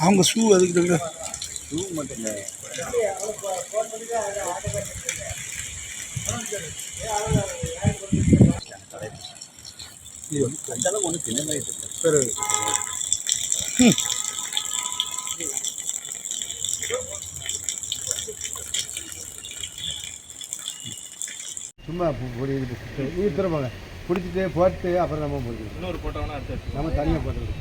அவங்க ஷூ அதுக்கு ஷூ மட்டும் இல்லை. அந்த அளவுக்கு ஒன்றும் சின்ன மாதிரி சும்மா பொடி இது திரும்ப பிடிச்சிட்டு போட்டு அப்புறம் நம்ம போட்டு இன்னொரு அடுத்து நம்ம தனியாக போட்டுருக்கோம்